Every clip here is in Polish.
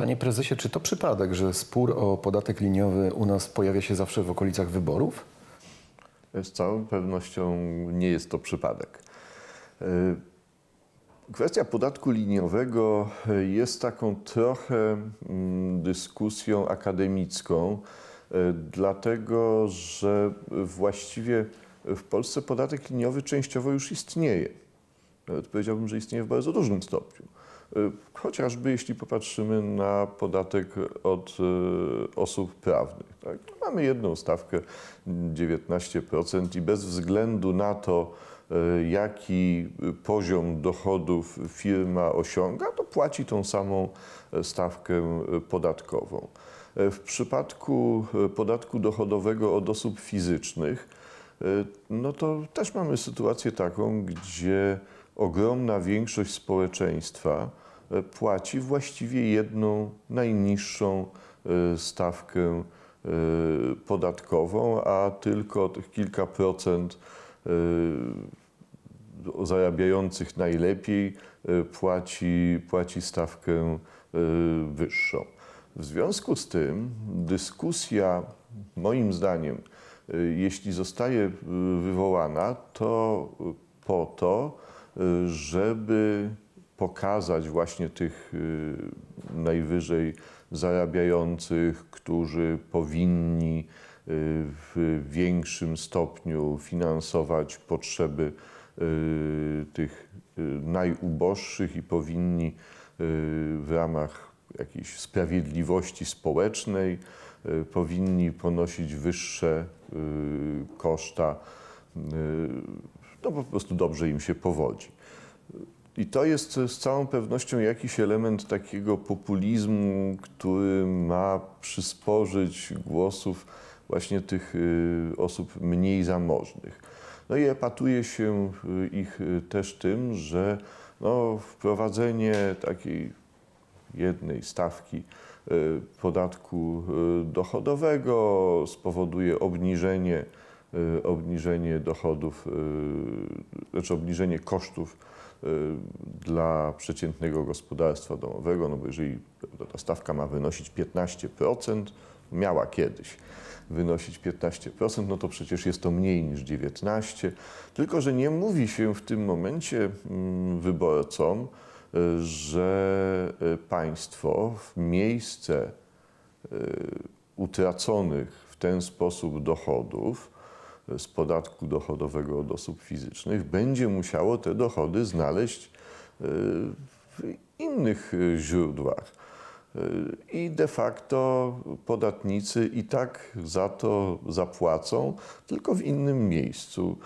Panie prezesie, czy to przypadek, że spór o podatek liniowy u nas pojawia się zawsze w okolicach wyborów? Z całą pewnością nie jest to przypadek. E, kwestia podatku liniowego jest taką trochę mm, dyskusją akademicką, e, dlatego że właściwie w Polsce podatek liniowy częściowo już istnieje. Nawet powiedziałbym, że istnieje w bardzo dużym stopniu. E, chociażby jeśli popatrzymy na podatek od e, osób prawnych. Tak? Mamy jedną stawkę 19% i bez względu na to, e, jaki poziom dochodów firma osiąga, to płaci tą samą stawkę podatkową. W przypadku podatku dochodowego od osób fizycznych, no to też mamy sytuację taką, gdzie ogromna większość społeczeństwa e, płaci właściwie jedną najniższą e, stawkę e, podatkową, a tylko tych kilka procent zarabiających najlepiej płaci, płaci stawkę wyższą. W związku z tym dyskusja, moim zdaniem, jeśli zostaje wywołana, to po to, żeby pokazać właśnie tych y, najwyżej zarabiających, którzy powinni y, w większym stopniu finansować potrzeby y, tych najuboższych i powinni w ramach jakiejś sprawiedliwości społecznej powinni ponosić wyższe koszta no po prostu dobrze im się powodzi. I to jest z całą pewnością jakiś element takiego populizmu, który ma przysporzyć głosów właśnie tych y, osób mniej zamożnych. No i epatuje się y, ich y, też tym, że no, wprowadzenie takiej jednej stawki podatku dochodowego spowoduje obniżenie obniżenie dochodów, y, znaczy obniżenie kosztów y, dla przeciętnego gospodarstwa domowego, no bo jeżeli ta stawka ma wynosić 15%, miała kiedyś wynosić 15%, no to przecież jest to mniej niż 19%. Tylko, że nie mówi się w tym momencie mm, wyborcom, że państwo w miejsce utraconych w ten sposób dochodów z podatku dochodowego od osób fizycznych będzie musiało te dochody znaleźć e, w innych e, źródłach. E, I de facto podatnicy i tak za to zapłacą, tylko w innym miejscu.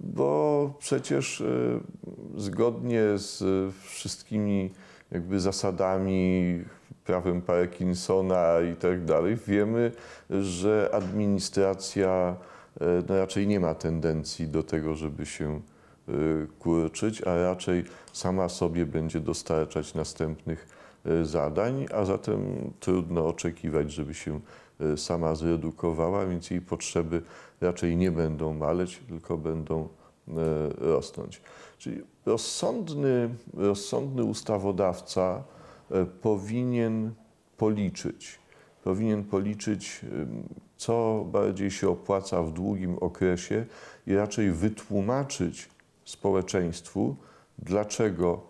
Bo przecież zgodnie z wszystkimi jakby zasadami, prawem Parkinsona i tak dalej, wiemy, że administracja no raczej nie ma tendencji do tego, żeby się e, kurczyć, a raczej sama sobie będzie dostarczać następnych e, zadań, a zatem trudno oczekiwać, żeby się sama zredukowała, więc jej potrzeby raczej nie będą maleć, tylko będą rosnąć. Czyli rozsądny, rozsądny ustawodawca powinien policzyć, powinien policzyć co bardziej się opłaca w długim okresie i raczej wytłumaczyć społeczeństwu, dlaczego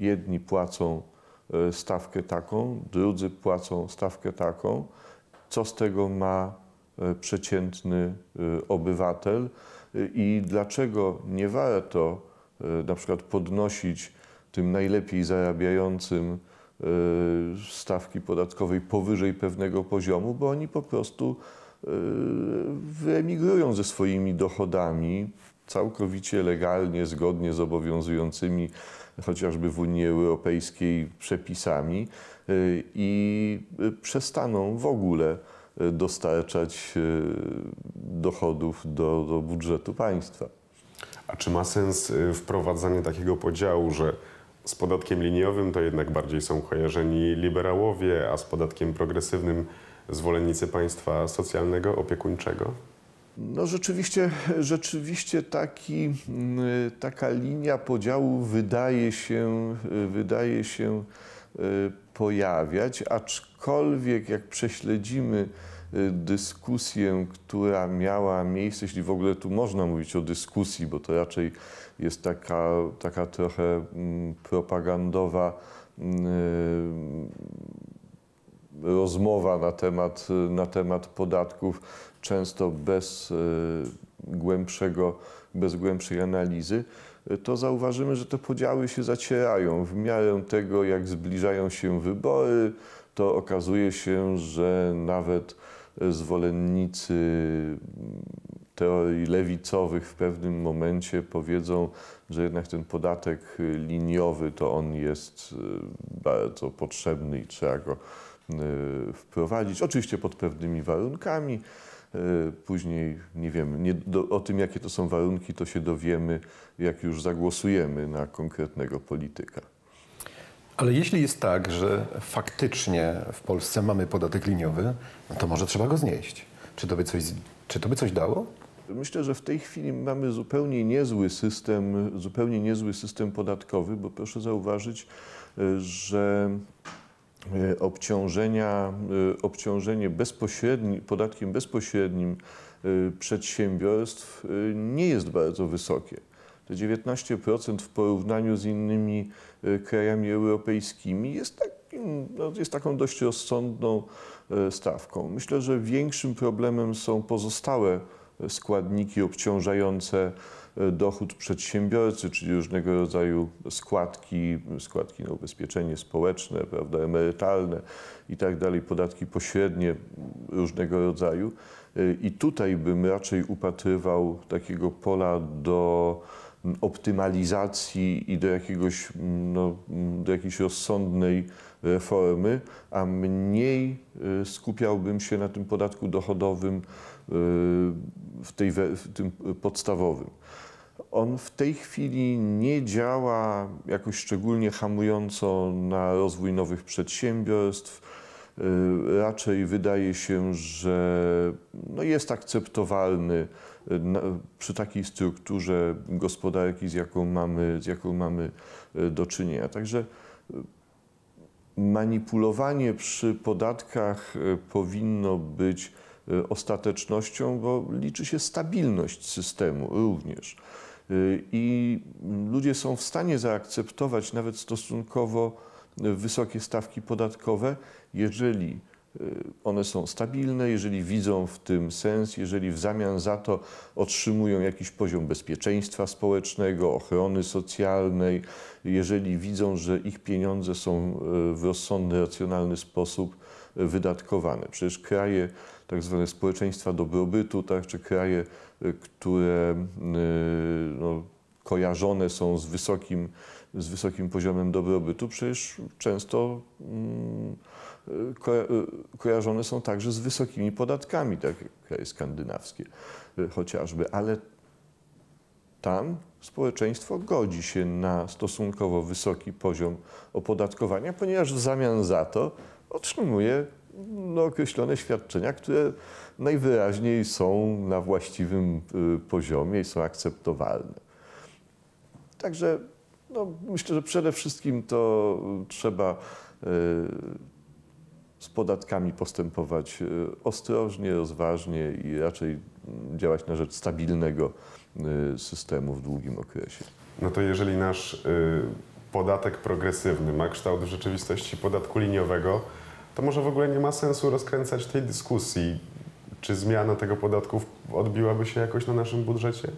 jedni płacą e, stawkę taką, drudzy płacą stawkę taką, co z tego ma e, przeciętny e, obywatel i dlaczego nie warto na przykład podnosić tym najlepiej zarabiającym stawki podatkowej powyżej pewnego poziomu, bo oni po prostu y, wyemigrują ze swoimi dochodami całkowicie legalnie, zgodnie z obowiązującymi chociażby w Unii Europejskiej przepisami y, i przestaną w ogóle dostarczać dochodów do, do budżetu państwa. A czy ma sens wprowadzanie takiego podziału, że z podatkiem liniowym to jednak bardziej są kojarzeni liberałowie, a z podatkiem progresywnym zwolennicy państwa socjalnego, opiekuńczego? No rzeczywiście, rzeczywiście taki, mm, taka linia podziału wydaje się, wydaje się pojawiać, aczkolwiek jak prześledzimy dyskusję, która miała miejsce, jeśli w ogóle tu można mówić o dyskusji, bo to raczej jest taka, taka trochę mm, propagandowa mm, rozmowa na temat, na temat podatków, często bez głębszego, bez głębszej analizy, to zauważymy, że te podziały się zacierają. W miarę tego, jak zbliżają się wybory, to okazuje się, że nawet zwolennicy teorii lewicowych w pewnym momencie powiedzą, że jednak ten podatek liniowy to on jest bardzo potrzebny i trzeba go wprowadzić. Oczywiście pod pewnymi warunkami. Później nie wiemy, nie, do, o tym, jakie to są warunki, to się dowiemy, jak już zagłosujemy na konkretnego polityka. Ale jeśli jest tak, że faktycznie w Polsce mamy podatek liniowy, no to może trzeba go znieść. Czy to by coś, czy to by coś dało? Myślę, że w tej chwili mamy zupełnie niezły system, zupełnie niezły system podatkowy, bo proszę zauważyć, że e, obciążenia, e, obciążenie bezpośredni, podatkiem bezpośrednim e, przedsiębiorstw nie jest bardzo wysokie. To 19% w porównaniu z innymi krajami europejskimi jest, takim, no, jest taką dość rozsądną stawką. Myślę, że większym problemem są pozostałe składniki obciążające e, dochód przedsiębiorcy, czyli różnego rodzaju składki, składki na ubezpieczenie społeczne, prawda, emerytalne i tak dalej, podatki pośrednie różnego rodzaju. E, I tutaj bym raczej upatrywał takiego pola do optymalizacji i do, jakiegoś, no, do jakiejś rozsądnej reformy, a mniej e, skupiałbym się na tym podatku dochodowym w, tej, w tym podstawowym. On w tej chwili nie działa jakoś szczególnie hamująco na rozwój nowych przedsiębiorstw. Y, raczej wydaje się, że no jest akceptowalny przy takiej strukturze gospodarki, z jaką mamy, z jaką mamy y, do czynienia. Także y, manipulowanie przy podatkach powinno być ostatecznością, bo liczy się stabilność systemu również. I ludzie są w stanie zaakceptować nawet stosunkowo wysokie stawki podatkowe, jeżeli one są stabilne, jeżeli widzą w tym sens, jeżeli w zamian za to otrzymują jakiś poziom bezpieczeństwa społecznego, ochrony socjalnej, jeżeli widzą, że ich pieniądze są w rozsądny, racjonalny sposób wydatkowane. Przecież kraje tak zwane społeczeństwa dobrobytu, tak, czy kraje, y, które y, no, kojarzone są z wysokim, z wysokim poziomem dobrobytu, przecież często mm, y, kojarzone są także z wysokimi podatkami, tak jak kraje skandynawskie chociażby, ale tam społeczeństwo godzi się na stosunkowo wysoki poziom opodatkowania, ponieważ w zamian za to otrzymuje no, określone świadczenia, które najwyraźniej są na właściwym y, poziomie i są akceptowalne. Także no, myślę, że przede wszystkim to trzeba y, z podatkami postępować y, ostrożnie, rozważnie i raczej działać na rzecz stabilnego systemu w długim okresie. No to jeżeli nasz podatek progresywny ma kształt w rzeczywistości podatku liniowego, to może w ogóle nie ma sensu rozkręcać tej dyskusji. Czy zmiana tego podatku odbiłaby się jakoś na naszym budżecie?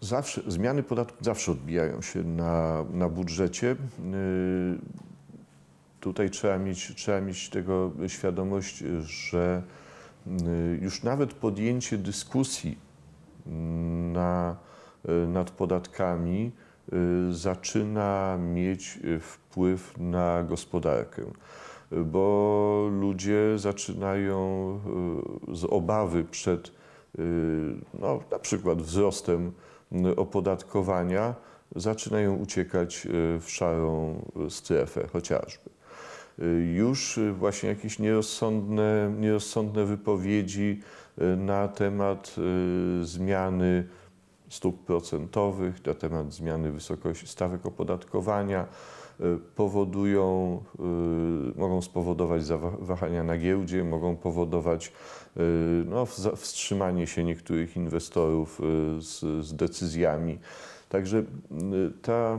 Zawsze, zmiany podatku zawsze odbijają się na, na budżecie. Yy, tutaj trzeba mieć, trzeba mieć tego świadomość, że yy, już nawet podjęcie dyskusji na, yy, nad podatkami zaczyna mieć wpływ na gospodarkę bo ludzie zaczynają z obawy przed no, na przykład wzrostem opodatkowania, zaczynają uciekać w szarą strefę chociażby. Już właśnie jakieś nierozsądne, nierozsądne wypowiedzi na temat zmiany stóp procentowych, na temat zmiany wysokości stawek opodatkowania, powodują, mogą spowodować zawahania na giełdzie, mogą powodować no, wstrzymanie się niektórych inwestorów z, z decyzjami. Także ta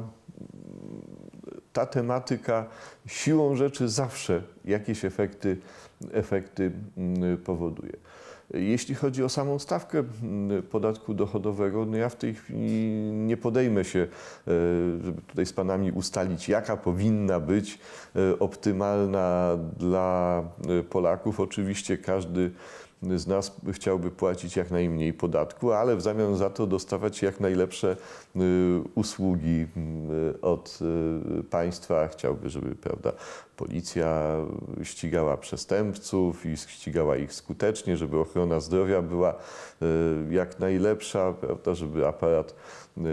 ta tematyka siłą rzeczy zawsze jakieś efekty, efekty mm, powoduje. Jeśli chodzi o samą stawkę mm, podatku dochodowego, no ja w tej chwili nie podejmę się, e, żeby tutaj z Panami ustalić, jaka powinna być e, optymalna dla e, Polaków. Oczywiście każdy z nas chciałby płacić jak najmniej podatku, ale w zamian za to dostawać jak najlepsze y, usługi y, od y, państwa. Chciałby, żeby prawda, policja ścigała przestępców i ścigała ich skutecznie, żeby ochrona zdrowia była jak najlepsza, prawda, żeby aparat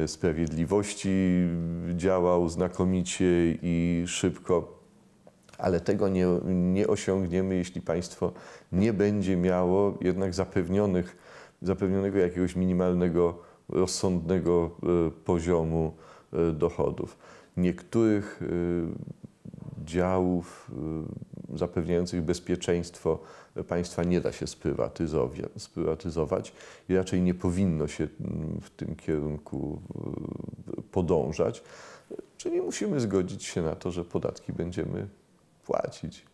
sprawiedliwości działał znakomicie i szybko ale tego nie, nie osiągniemy, jeśli państwo nie będzie miało jednak zapewnionych, zapewnionego jakiegoś minimalnego, rozsądnego e, poziomu e, dochodów. Niektórych e, działów zapewniających bezpieczeństwo państwa nie da się sprywatyzować i raczej nie powinno się w tym kierunku podążać. Czyli musimy zgodzić się na to, że podatki będziemy płacić.